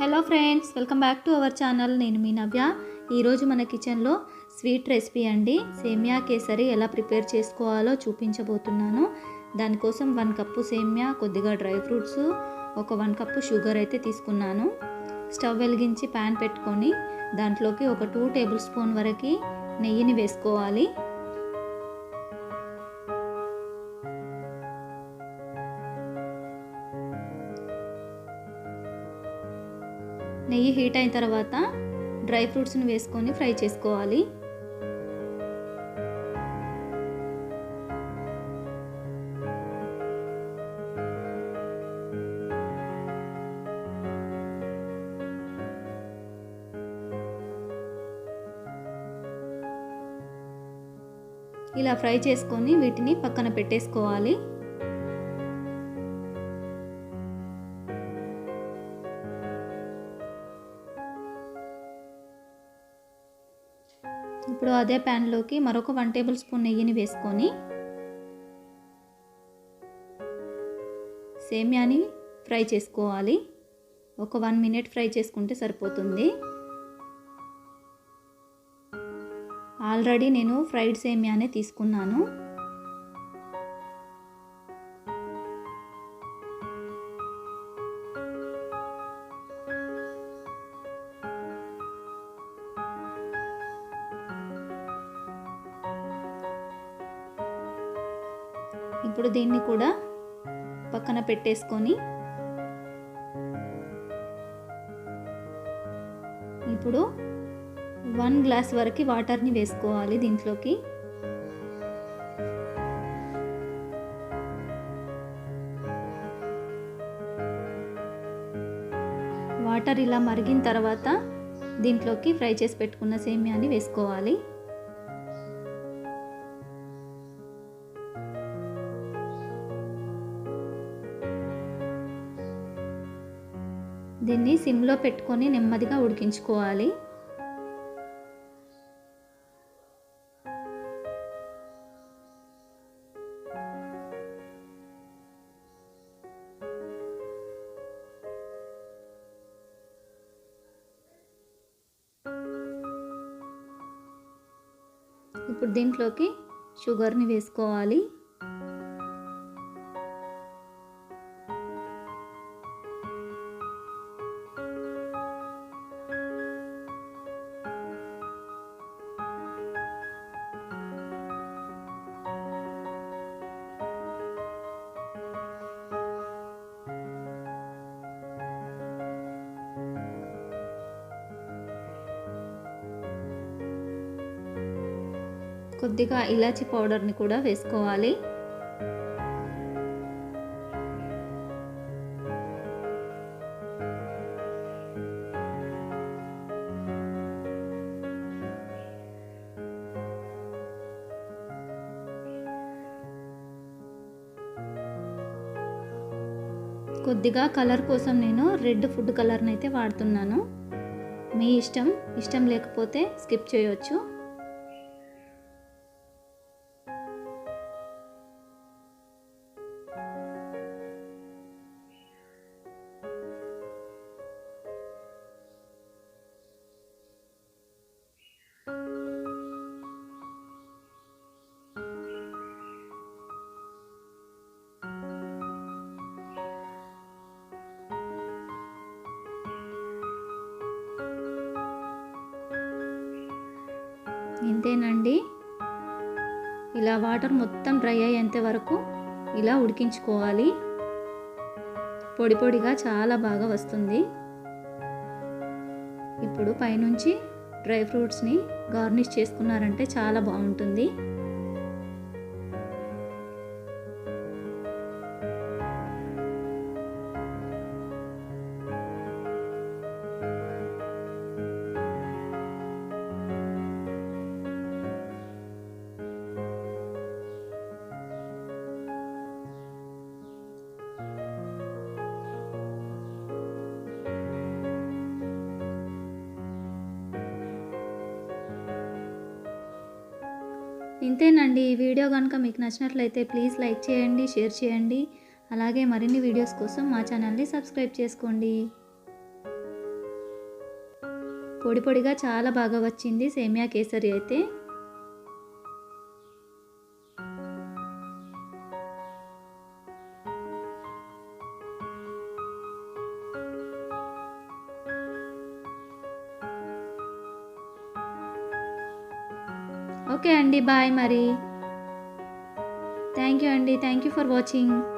Hello friends welcome back to our channel. నేను మీ నవ్య. ఈరోజు మన కిచెన్లో స్వీట్ రెసిపీ అండి. సేమియా కేసరి ఎలా ప్రిపేర్ చేసుకోవాలో చూపించబోతున్నాను. దానికోసం వన్ కప్పు సేమియా కొద్దిగా డ్రై ఫ్రూట్స్ ఒక వన్ కప్పు షుగర్ అయితే తీసుకున్నాను. స్టవ్ వెలిగించి ప్యాన్ పెట్టుకొని దాంట్లోకి ఒక టూ టేబుల్ స్పూన్ వరకు నెయ్యిని వేసుకోవాలి. నెయ్యి హీట్ అయిన తర్వాత డ్రై ఫ్రూట్స్ని వేసుకొని ఫ్రై చేసుకోవాలి. ఇలా ఫ్రై చేసుకొని వీటిని పక్కన పెట్టేసుకోవాలి. ఇప్పుడు అదే ప్యాన్లోకి మరొక వన్ టేబుల్ స్పూన్ నెయ్యిని వేసుకొని సేమ్యాని ఫ్రై చేసుకోవాలి. ఒక వన్ మినిట్ ఫ్రై చేసుకుంటే సరిపోతుంది. ఆల్రెడీ నేను ఫ్రైడ్ సేమ్యానే తీసుకున్నాను. ఇప్పుడు దీన్ని కూడా పక్కన పెట్టేసుకొని ఇప్పుడు వన్ గ్లాస్ వరకు వాటర్ని వేసుకోవాలి దీంట్లోకి. వాటర్ ఇలా మరిగిన తర్వాత దీంట్లోకి ఫ్రై చేసి పెట్టుకున్న సేమియాని వేసుకోవాలి. దీన్ని సిమ్లో పెట్టుకొని నెమ్మదిగా ఉడికించుకోవాలి. ఇప్పుడు దీంట్లోకి షుగర్ని వేసుకోవాలి. కొద్దిగా ఇలాచి పౌడర్ని కూడా వేసుకోవాలి. కొద్దిగా కలర్ కోసం నేను రెడ్ ఫుడ్ కలర్ని అయితే వాడుతున్నాను. మీ ఇష్టం ఇష్టం లేకపోతే స్కిప్ చేయొచ్చు. ఇంతేనండి. ఇలా వాటర్ మొత్తం డ్రై అయ్యేంత వరకు ఇలా ఉడికించుకోవాలి. పొడి పొడిగా చాలా బాగా వస్తుంది. ఇప్పుడు పైనుంచి డ్రై ఫ్రూట్స్ని గార్నిష్ చేసుకున్నారంటే చాలా బాగుంటుంది. ఇంతేనండి. ఈ వీడియో కనుక మీకు నచ్చినట్లయితే ప్లీజ్ లైక్ చేయండి షేర్ చేయండి. అలాగే మరిన్ని వీడియోస్ కోసం మా ఛానల్ని సబ్స్క్రైబ్ చేసుకోండి. పొడి పొడిగా చాలా బాగా వచ్చింది. సేమియా కేసరి అయితే ఓకే అండి బాయ్ మరి. థ్యాంక్ యూ అండి థ్యాంక్ యూ ఫర్ వాచింగ్.